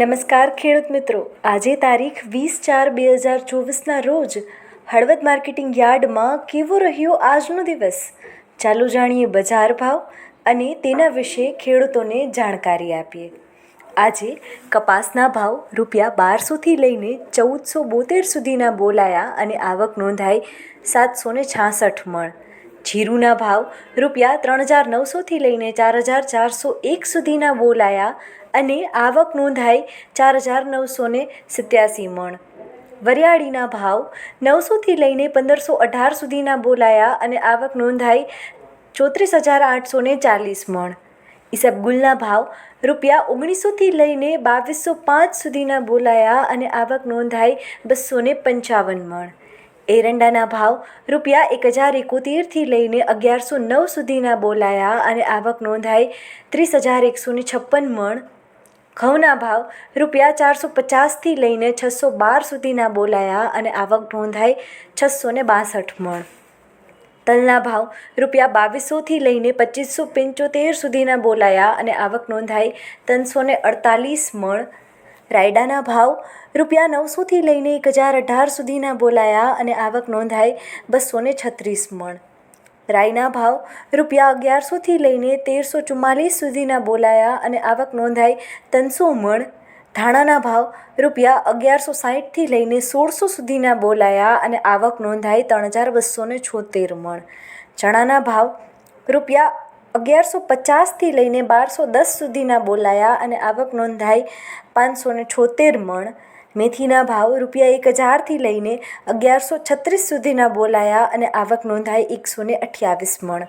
નમસ્કાર ખેડૂત મિત્રો. આજે તારીખ વીસ ચાર બે હજાર ચોવીસના રોજ હળવદ માર્કેટિંગ યાર્ડમાં કેવો રહ્યો આજનો દિવસ? ચાલો જાણીએ બજાર ભાવ અને તેના વિશે ખેડૂતોને જાણકારી આપીએ. આજે કપાસના ભાવ રૂપિયા બારસોથી લઈને ચૌદસો બોતેર સુધીના બોલાયા અને આવક નોંધાઈ સાતસો ને છાસઠ મણ. જીરુના ભાવ રૂપિયા ત્રણ હજાર નવસોથી લઈને ચાર હજાર ચારસો એક સુધીના બોલાયા અને આવક નોંધાઈ ચાર હજાર નવસો ને સિત્યાસી મણ. વરિયાળીના ભાવ નવસોથી લઈને પંદરસો અઢાર સુધીના બોલાયા અને આવક નોંધાઈ ચોત્રીસ હજાર આઠસો ને ચાલીસ મણ. ઈસબગુલના ભાવ રૂપિયા ઓગણીસોથી લઈને બાવીસો પાંચ સુધીના બોલાયા અને આવક નોંધાઈ બસો ને પંચાવન મણ. એરંડાના ભાવ રૂપિયા એક હજાર એકોતેરથી લઈને અગિયારસો નવ સુધીના બોલાયા અને આવક નોંધાઈ ત્રીસ હજાર એકસો ને છપ્પન મણ. ઘઉંના ભાવ રૂપિયા ચારસો પચાસથી લઈને છસો બાર સુધીના બોલાયા અને આવક નોંધાઈ છસો ને બાસઠ મણ. તલના ભાવ રૂપિયા બાવીસોથી લઈને પચીસો પંચોતેર સુધીના બોલાયા અને આવક નોંધાઈ ત્રણસો અડતાલીસ મણ. રાયડાના ભાવ રૂપિયા નવસોથી લઈને એક હજાર અઢાર સુધીના બોલાયા અને આવક નોંધાઈ બસો ને છત્રીસ મણ. રાયના ભાવ રૂપિયા અગિયારસોથી લઈને તેરસો ચુમ્માલીસ સુધીના બોલાયા અને આવક નોંધાઈ ત્રણસો મણ. ધાણાના ભાવ રૂપિયા અગિયારસો સાહીઠથી લઈને સોળસો સુધીના બોલાયા અને આવક નોંધાઈ ત્રણ હજાર બસો છોતેર મણ. ચણાના ભાવ રૂપિયા અગિયારસો પચાસથી લઈને બારસો દસ સુધીના બોલાયા અને આવક નોંધાઈ પાંચસો ને છોતેર મણ. મેથીના ભાવ રૂપિયા એક હજારથી લઈને અગિયારસો છત્રીસ સુધીના બોલાયા અને આવક નોંધાઈ એકસો ને અઠ્યાવીસ મણ.